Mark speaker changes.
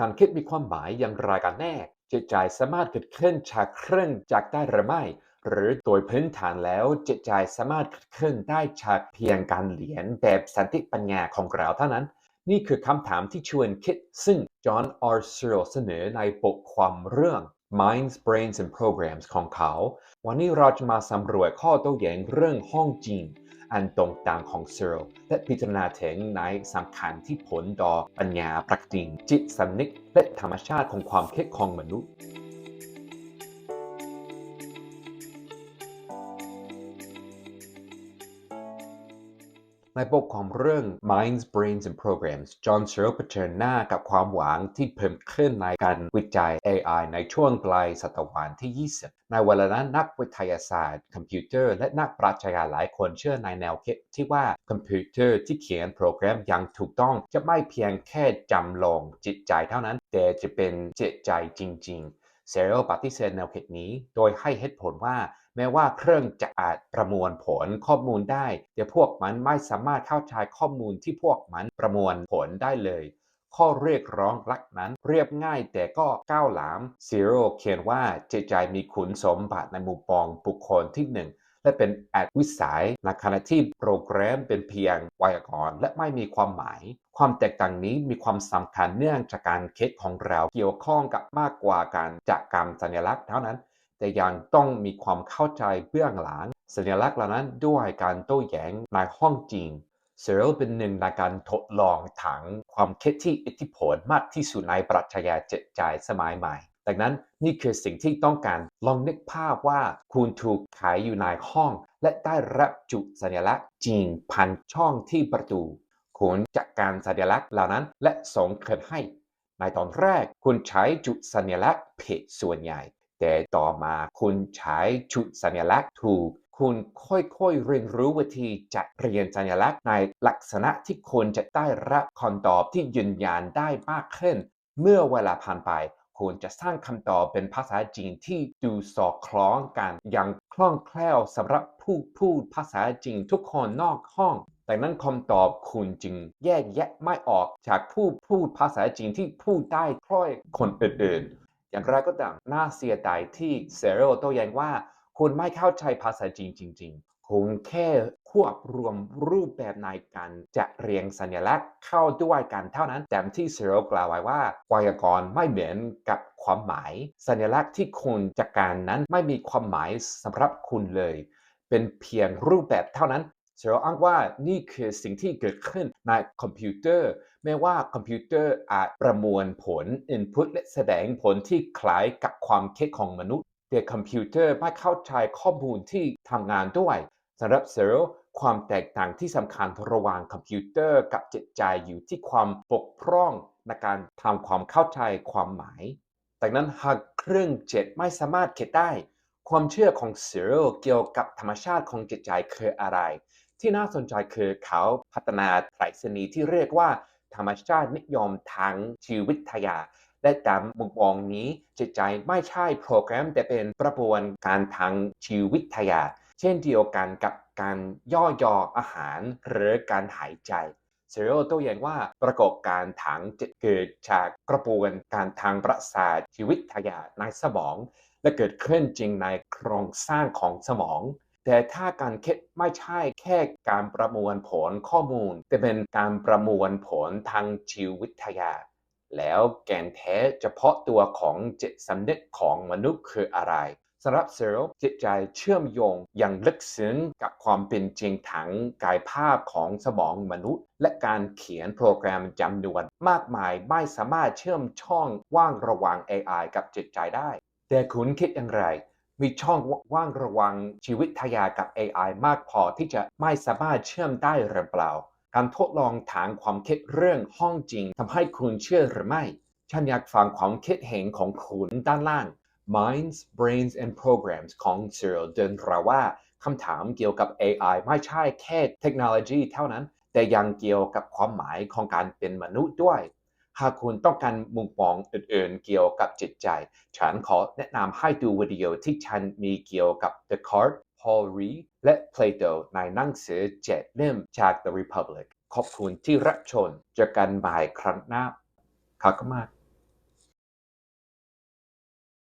Speaker 1: การคิดมีความหมายอย่างไรกันแน่ จิตใจสามารถเกิดขึ้นจากเครื่องจักรได้หรือไม่ หรือโดยพื้นฐานแล้วจิตใจสามารถเกิดขึ้นได้จากเพียงการเรียนแบบสันติปัญญาของเราเท่านั้น นี่คือคำถามที่ชวนคิด ซึ่ง John R. Searle เสนอในบทความเรื่อง Minds, Brains and Programs ของเขา วันนี้เราจะมาสำรวจข้อโต้แย้งเรื่องห้องจริง อันตรงต่างของเซร์และพิจารณาถึงในสำคัญที่ผลต่อปัญญาปรักจริงจิตสำนึกและธรรมชาติของความคิดของมนุษย์ ในบทความเรื่อง Minds, Brains and Programs จอห์นเชอร์เผชิญหน้ากับความหวังที่เพิ่มขึ้นในการวิจัย AI ในช่วงปลายศตวรรษที่ 20 ในเวลานั้นนักวิทยาศาสตร์ คอมพิวเตอร์ และนักปรัชญาหลายคนเชื่อในแนวคิดที่ว่าคอมพิวเตอร์ที่เขียนโปรแกรมอย่างถูกต้องจะไม่เพียงแค่จำลองจิตใจเท่านั้น แต่จะเป็นจิตใจจริง ๆเซเรลปฏิเสธแนวคิดนี้ โดยให้เหตุผลว่า แม้ว่าเครื่องจะอาจประมวลผลข้อมูลได้ แต่พวกมันไม่สามารถเข้าใจข้อมูลที่พวกมันประมวลผลได้เลย ข้อเรียกร้องหลักนั้นเรียบง่ายแต่ก็ก้าวหลามซีโร่เขียนว่าเจใจมีคุณสมบัติในมุมมองบุคคลที่หนึ่งและเป็นแอดวิสัยในขณะที่โปรแกรมเป็นเพียงไวยากรณ์และไม่มีความหมาย ความแตกต่างนี้มีความสำคัญเนื่องจากการคิดของเราเกี่ยวข้องกับมากกว่าการจักกรรมสัญลักษณ์เท่านั้น แต่ยังต้องมีความเข้าใจเบื้องหลังสัญลักษณ์เหล่านั้นด้วยการโต้แย้งในห้องจริงเซอร์เป็นหนึ่งในการทดลองถังความคิดที่อิทธิพลมากที่สุดในปรัชญาจิตใจสมัยใหม่ ดังนั้นนี่คือสิ่งที่ต้องการลองนึกภาพว่าคุณถูกขายอยู่ในห้อง และได้รับจุดสัญลักษณ์จริงพันช่องที่ประตู คุณจัดการสัญลักษณ์เหล่านั้นและส่งคืนให้ ในตอนแรกคุณใช้จุดสัญลักษณ์ผิดส่วนใหญ่ แต่ต่อมาคุณใช้จุดสัญลักษณ์ถูก คุณค่อยๆเรียนรู้วิธีจัดเรียนสัญลักษณ์ในลักษณะที่คุณจะได้รับคำตอบที่ยืนยันได้มากขึ้น เมื่อเวลาผ่านไปคุณจะสร้างคำตอบเป็นภาษาจีนที่ดูสอดคล้องกัน อย่างคล่องแคล่วสำหรับผู้พูดภาษาจีนทุกคนนอกห้อง แต่นั้นคำตอบคุณจึงแยกแยะไม่ออกจากผู้พูดภาษาจีนที่พูดได้คล้อยคนอื่น อย่างไรก็ตามน่าเสียดายที่เซโรโต้แย้งว่าคุณไม่เข้าใจภาษาจีนจริง ๆ คุณแค่ควบรวมรูปแบบในการจะเรียงสัญลักษณ์เข้าด้วยกันเท่านั้น แต่ที่เซโรกล่าวไว้ว่าไวยากรณ์ไม่เหมือนกับความหมาย สัญลักษณ์ที่คุณจัดการนั้นไม่มีความหมายสำหรับคุณเลย เป็นเพียงรูปแบบเท่านั้น เซโรอ้างว่านี่คือสิ่งที่เกิดขึ้นในคอมพิวเตอร์แม้ว่าคอมพิวเตอร์อาจประมวลผล Input และแสดงผลที่คล้ายกับความคิดของมนุษย์ แต่คอมพิวเตอร์ไม่เข้าใจข้อมูลที่ทำงานด้วยสำหรับเซโรความแตกต่างที่สำคัญระหว่างคอมพิวเตอร์กับจิตใจอยู่ที่ความบกพร่องในการทำความเข้าใจความหมายดังนั้นหากเครื่องเจ็ดไม่สามารถคิดได้ ความเชื่อของเซโรเกี่ยวกับธรรมชาติของจิตใจคืออะไร ที่น่าสนใจคือเขาพัฒนาไตรสณีที่เรียกว่าธรรมชาตินิยมทางชีวิทยา และตามมุมมองนี้จิตใจไม่ใช่โปรแกรม แต่เป็นกระบวนการทางชีวิทยา เช่นเดียวกันกับการย่อยออาหารหรือการหายใจเซโรโต้แย้งว่าประกอบการทางจิตเกิดจากกระบวนการทางประสาทชีวิทยาในสมอง และเกิดขึ้นจริงในโครงสร้างของสมอง แต่ถ้าการคิดไม่ใช่แค่การประมวลผลข้อมูล แต่เป็นการประมวลผลทางชีววิทยา แล้วแกนแท้เฉพาะตัวของจิตสำนึกของมนุษย์คืออะไรสำหรับเซลล์จิตใจเชื่อมโยงอย่างลึกซึ้งกับความเป็นจริงทางกายภาพของสมองมนุษย์ และการเขียนโปรแกรมจำนวนมากมายไม่สามารถเชื่อมช่องว่างระหว่าง AI กับจิตใจได้ แต่คุณคิดอย่างไร มีช่องว่างระว่างชีวิตทยากับ AI มากพอที่จะไม่สามารถเชื่อมได้หรือเปล่า การทดลองถามความคิดเรื่องห้องจริงทำให้คุณเชื่อหรือไม่ ฉันอยากฟังความคิดเห็นของคุณด้านล่าง Minds, Brains and Programs ของ Cyril เดนราว่าคำถามเกี่ยวกับ AI ไม่ใช่แค่เทคโนโลยีเท่านั้น แต่ยังเกี่ยวกับความหมายของการเป็นมนุษย์ด้วย หากคุณต้องการมุมมองอื่นๆ เกี่ยวกับจิตใจ ฉันขอแนะนำให้ดูวิดีโอที่ฉันมีเกี่ยวกับ The Card Paul Reed และ Plato ในหนังสือเจ็ดเล่มจาก The Republic ขอบคุณที่รับชมเจอกันใหม่ครั้งหน้าขอบคุณมาก